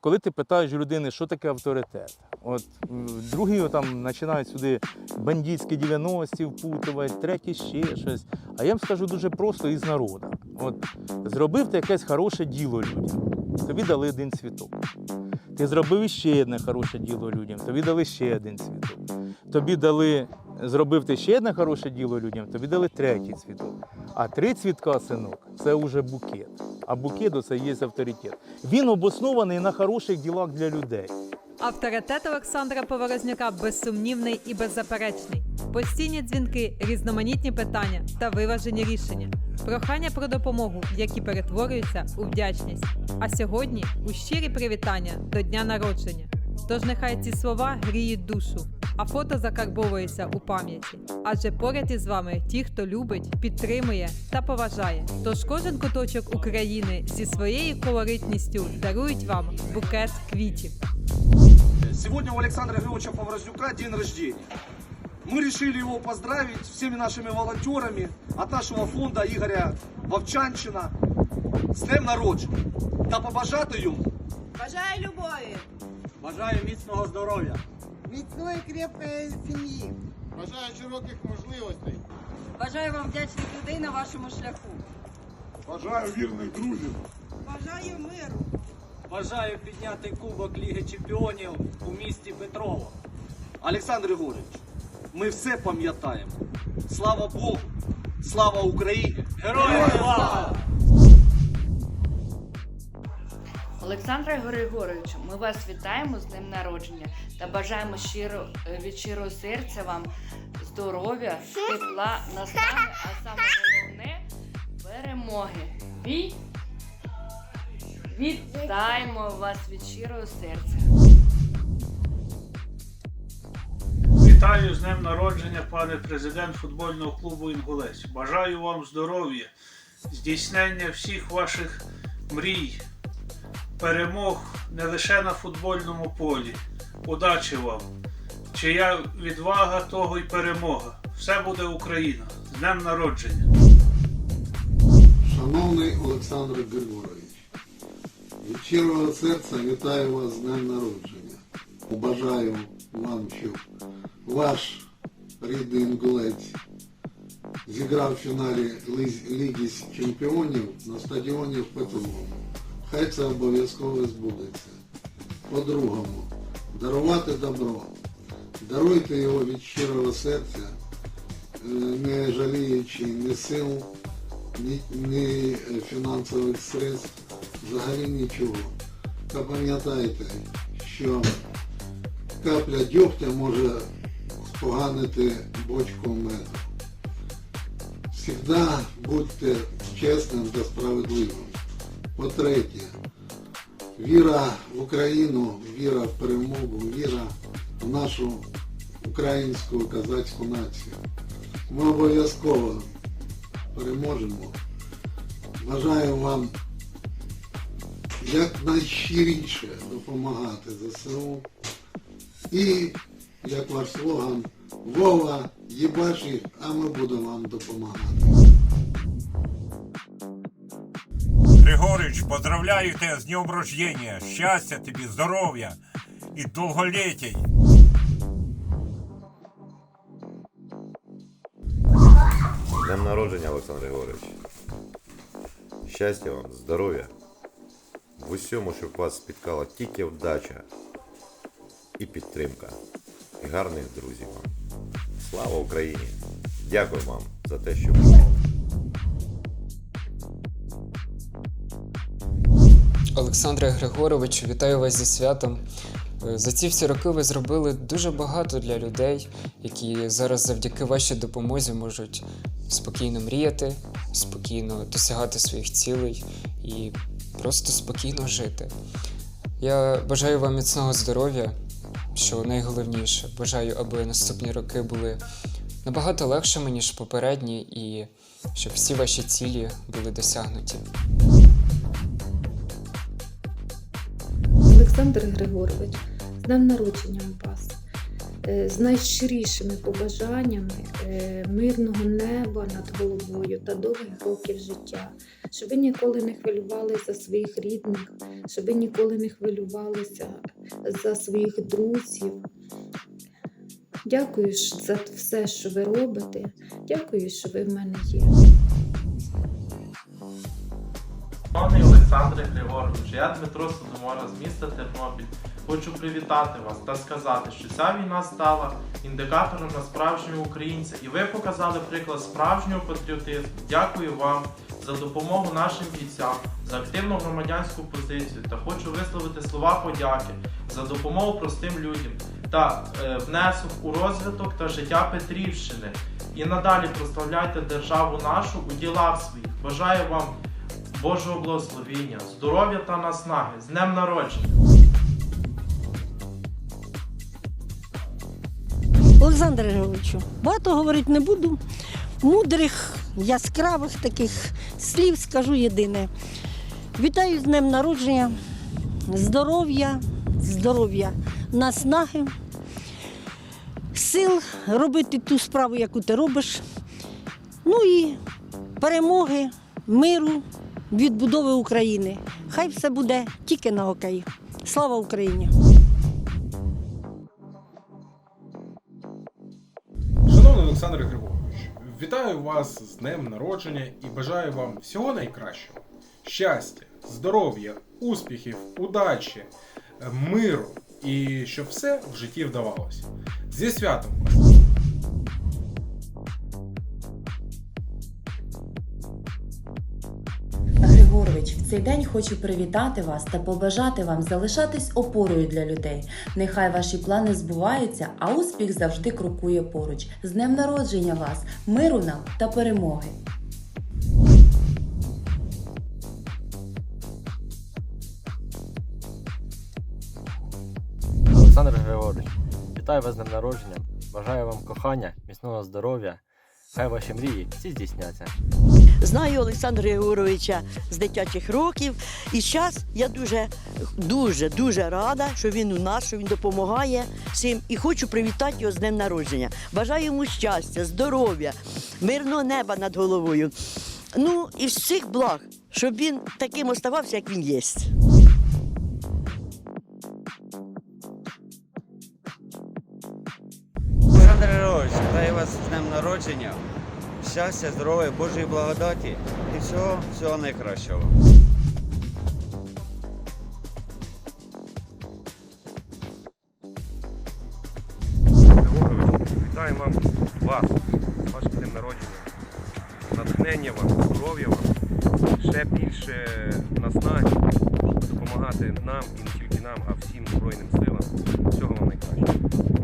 Коли ти питаєш людини, що таке авторитет, от другі там починають сюди бандитські 90-ті впутувати, треті ще щось. А я вам скажу дуже просто із народу. От зробив ти якесь хороше діло людям, тобі дали один світок. Ти зробив іще одне хороше діло людям, тобі дали ще один світок. Тобі дали, зробив ти ще одне хороше діло людям, тобі дали третій цвіток. А три цвітка, синок, це вже букет. А букет це є авторитет. Він обоснований на хороших ділах для людей. Авторитет Олександра Поворознюка безсумнівний і беззаперечний. Постійні дзвінки, різноманітні питання та виважені рішення. Прохання про допомогу, які перетворюються у вдячність. А сьогодні у щирі привітання до дня народження. Тож нехай ці слова гріють душу, а фото закарбовується у пам'яті. Адже поряд із вами ті, хто любить, підтримує та поважає. Тож кожен куточок України зі своєю колоритністю дарують вам букет квітів. Сегодня у Александра Григорьевича Поворознюка день рождения. Мы решили его поздравить всеми нашими волонтерами от нашего фонда Игоря Вовчанчина з днем народження та побажати йому Бажаю любові, бажаю міцного здоров'я. Міцної крепкої сім'ї. Бажаю широких можливостей. Бажаю вам вдячних людей на вашому шляху. Бажаю вірних друзів. Бажаю миру. Бажаю підняти кубок Ліги Чемпіонів у місті Петрово. Олександр Григорович, ми все пам'ятаємо. Слава Богу! Слава Україні! Героям слава! Олександре Григоровичу, ми вас вітаємо з днем народження та бажаємо щиро е, від щирого серця вам здоров'я, тепла, наснаги, а саме головне перемоги. Ві... Вітаємо вас від щирого серця. Вітаю з днем народження, пане президент футбольного клубу Інгулець. Бажаю вам здоров'я, здійснення всіх ваших мрій, перемог не лише на футбольному полі. Удачі вам! Чия відвага, того й перемога. Все буде Україна. З днем народження! Шановний Олександр Григорович, від щирого серця вітаю вас з днем народження. Бажаю вам, щоб ваш рідний інгулець зіграв в фіналі Ліги Чемпіонів на стадіоні в Петровому. Хай це обов'язково збудеться. По-другому, дарувати добро. Даруйте його від щирого серця, е, не жаліючи ні сил, ні, ні фінансових средств, взагалі нічого. Та пам'ятайте, що капля дьогтя може споганити бочку меду. Всегда будьте чесним та справедливим. По-третє, віра в Україну, віра в перемогу, віра в нашу українську козацьку націю. Ми обов'язково переможемо. Бажаю вам якнайщиріше допомагати ЗСУ. І, як ваш слоган, Вова, їбаші, а ми будемо вам допомагати. Григорич, поздравляю тебя с днем рождения. Счастья тебе, здоровья и долголетий. Днем народження, Олександр Григорович. Щастя вам, здоров'я. В усьому, щоб вас спіткала тільки вдача і підтримка. І гарних друзів вам. Слава Україні! Дякую вам за те, що ви. Олександре Григоровичу, вітаю вас зі святом. Е, За ці всі роки ви зробили дуже багато для людей, які зараз завдяки вашій допомозі можуть спокійно мріяти, спокійно досягати своїх цілей і просто спокійно жити. Я бажаю вам міцного здоров'я, що найголовніше. Бажаю, аби наступні роки були набагато легшими, ніж попередні, і щоб всі ваші цілі були досягнуті. Олександр Григорович, з днем народження вас. е, з найщирішими побажаннями е, мирного неба над головою та довгих років життя, щоб ви ніколи не хвилювалися за своїх рідних, щоб ви ніколи не хвилювалися за своїх друзів. Дякую за все, що ви робите. Дякую, що ви в мене є. Олександре Григоровичу, я Дмитро Содомора з міста Тернопіль. Хочу привітати вас та сказати, що ця війна стала індикатором на справжнього українця, і ви показали приклад справжнього патріотизму. Дякую вам за допомогу нашим бійцям, за активну громадянську позицію та хочу висловити слова подяки за допомогу простим людям та е, внесок у розвиток та життя Петрівщини. І надалі прославляйте державу нашу у ділах своїх. Бажаю вам Божого благословіння, здоров'я та наснаги, з днем народження! Олександр Григоровичу, багато говорити не буду. Мудрих, яскравих таких слів скажу єдине. Вітаю з днем народження, здоров'я, здоров'я, наснаги, сил робити ту справу, яку ти робиш. Ну і перемоги, миру, відбудови України. Хай все буде тільки на окей. Слава Україні! Шановний Олександр Григорович, вітаю вас з днем народження і бажаю вам всього найкращого. Щастя, здоров'я, успіхів, удачі, миру і щоб все в житті вдавалося. Зі святом вас! Григорович, в цей день хочу привітати вас та побажати вам залишатись опорою для людей. Нехай ваші плани збуваються, а успіх завжди крокує поруч. З днем народження вас, миру нам та перемоги! Олександр Григорович, вітаю вас з днем народження. Бажаю вам кохання, міцного здоров'я. Хай ваші мрії всі здійсняться. Знаю Олександра Єгоровича з дитячих років. І зараз я дуже, дуже, дуже рада, що він у нас, що він допомагає всім. І хочу привітати його з днем народження. Бажаю йому щастя, здоров'я, мирного неба над головою. Ну і всіх благ, щоб він таким оставався, як він є. Олександр Григорович, вітаю вас з днем народження. Щастя, здоров'я, Божої благодаті і всього, всього найкращого. Вітаю вам вас, вашим днем народження. Натхнення вам, здоров'я вам, ще більше наснаги, допомагати нам і не тільки нам, а всім Збройним силам. Всього вам найкращого.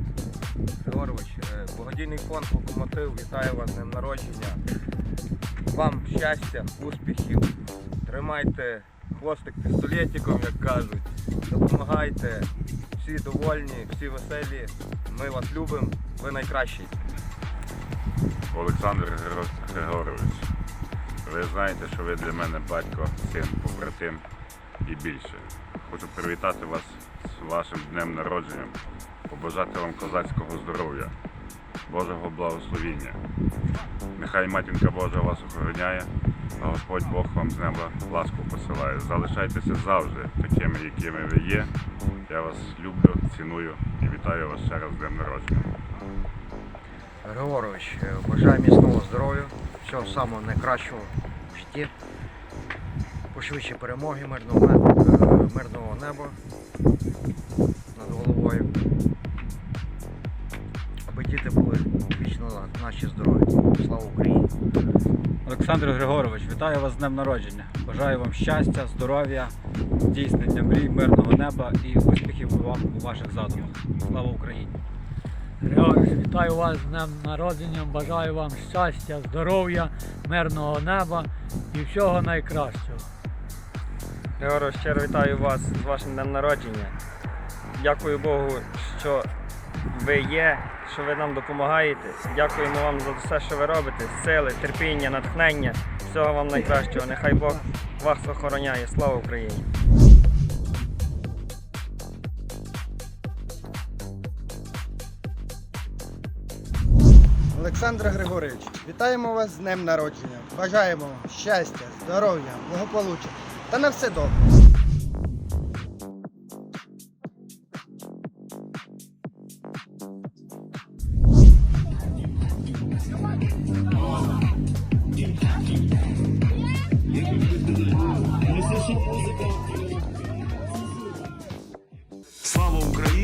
Григорович, е, благодійний фонд Локомотив вітає вас з днем народження. Вам щастя, успіхів. Тримайте хвостик пістолетиком, як кажуть. Допомагайте. Всі довольні, всі веселі. Ми вас любимо, ви найкращий. Олександр Григорович, ви знаєте, що ви для мене батько, син, побратим і більше. Хочу привітати вас з вашим днем народження, побажати вам козацького здоров'я, Божого благословіння. Нехай матінка Божа вас охороняє, а Господь Бог вам з неба ласку посилає. Залишайтеся завжди такими, якими ви є. Я вас люблю, ціную і вітаю вас ще раз з днем народження. Григорович, е, бажаю міцного здоров'я, всього самого найкращого в житті. Пошвидше перемоги, мирного, не- е, мирного неба над головою. Діти були вічно наші здорові. Слава Україні! Олександр Григорович, вітаю вас з днем народження. Бажаю вам щастя, здоров'я, здійснення мрій, мирного неба і успіхів вам у ваших задумах. Слава Україні! Григорович, вітаю вас з днем народження, бажаю вам щастя, здоров'я, мирного неба і всього найкращого. Григорович, щиро вітаю вас з вашим днем народження. Дякую Богу, що ви є, що ви нам допомагаєте. Дякуємо вам за все, що ви робите. Сили, терпіння, натхнення. Всього вам найкращого. Нехай Бог вас охороняє. Слава Україні! Олександр Григорович, вітаємо вас з днем народження. Бажаємо щастя, здоров'я, благополуччя та на все добре.